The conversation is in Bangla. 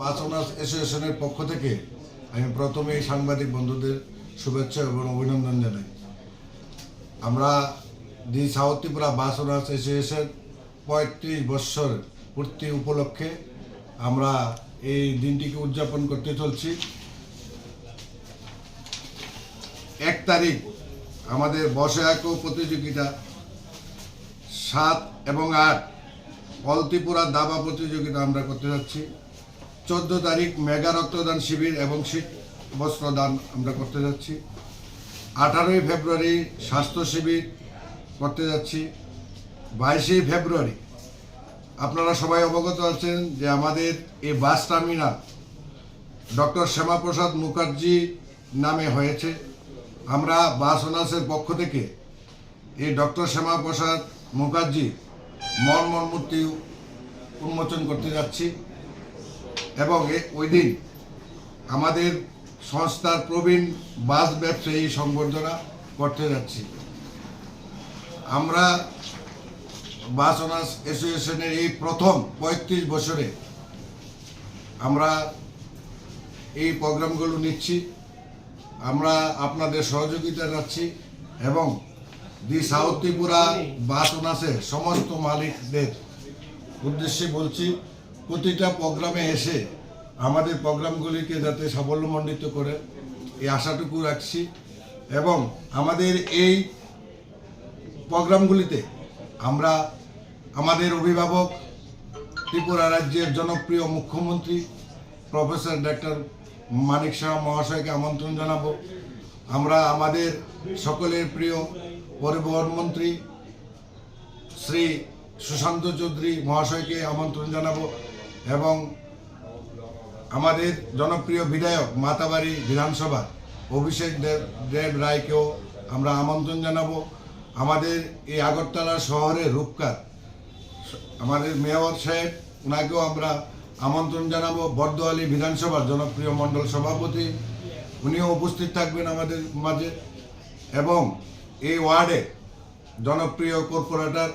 বাসনাস অ্যাসোসিয়েশনের পক্ষ থেকে আমি প্রথমেই সাংবাদিক বন্ধুদের শুভেচ্ছা এবং অভিনন্দন জানাই। আমরা দি সাউথ ত্রিপুরা বাসনাস অ্যাসোসিয়েশন পঁয়ত্রিশ বৎসর পূর্তি উপলক্ষে আমরা এই দিনটিকে উদযাপন করতে চলছি। এক তারিখ আমাদের বসয়াক প্রতিযোগিতা সাত এবং আট অল দাবা প্রতিযোগিতা আমরা করতে যাচ্ছি। চোদ্দ তারিখ মেগা রক্তদান শিবির এবং শীত বস্ত্রদান আমরা করতে যাচ্ছি। আঠারোই ফেব্রুয়ারি স্বাস্থ্য শিবির করতে যাচ্ছি। বাইশে ফেব্রুয়ারি, আপনারা সবাই অবগত আছেন যে আমাদের এই bus terminal doctor Shyamaprasad Mukherjee নামে হয়েছে। আমরা বাস অনার্সের পক্ষ থেকে এই ডক্টর শ্যামাপ্রসাদ মুখার্জি মর্মর মূর্তি উন্মোচন করতে যাচ্ছি। এবং ওই দিন আমাদের সংস্থার প্রবীণ বাস ব্যবসায়ী সংবর্ধনা করতে যাচ্ছি। আমরা বাস অনার্স অ্যাসোসিয়েশনের এই প্রথম পঁয়ত্রিশ বছরে আমরা এই প্রোগ্রামগুলো নিচ্ছি। আমরা আপনাদের সহযোগিতা যাচ্ছি এবং দি সাউথ ত্রিপুরা বাস অনার্সের সমস্ত মালিকদের উদ্দেশ্যে বলছি প্রতিটা প্রোগ্রামে এসে আমাদের প্রোগ্রামগুলিকে যাতে সাফল্যমণ্ডিত করে, এই আশাটুকু রাখছি। এবং আমাদের এই প্রোগ্রামগুলিতে আমরা আমাদের অভিভাবক, ত্রিপুরা রাজ্যের জনপ্রিয় মুখ্যমন্ত্রী, প্রফেসর ডাক্তার মানিক শাহ মহাশয়কে আমন্ত্রণ জানাব। আমরা আমাদের সকলের প্রিয় পরিবহন মন্ত্রী শ্রী সুশান্ত চৌধুরী মহাশয়কে আমন্ত্রণ জানাব। এবং আমাদের জনপ্রিয় বিধায়ক মাতাবাড়ি বিধানসভা, অভিষেক দেব দেব রায়কেও আমরা আমন্ত্রণ জানাব। আমাদের এই আগরতলা শহরে রূপকার, আমাদের মেয়র সাহেব ওনাকেও আমরা আমন্ত্রণ জানাব। বর্দোয়ালি বিধানসভার জনপ্রিয় মণ্ডল সভাপতি, উনিও উপস্থিত থাকবেন আমাদের মাঝে। এবং এই ওয়ার্ডে জনপ্রিয় কর্পোরেটর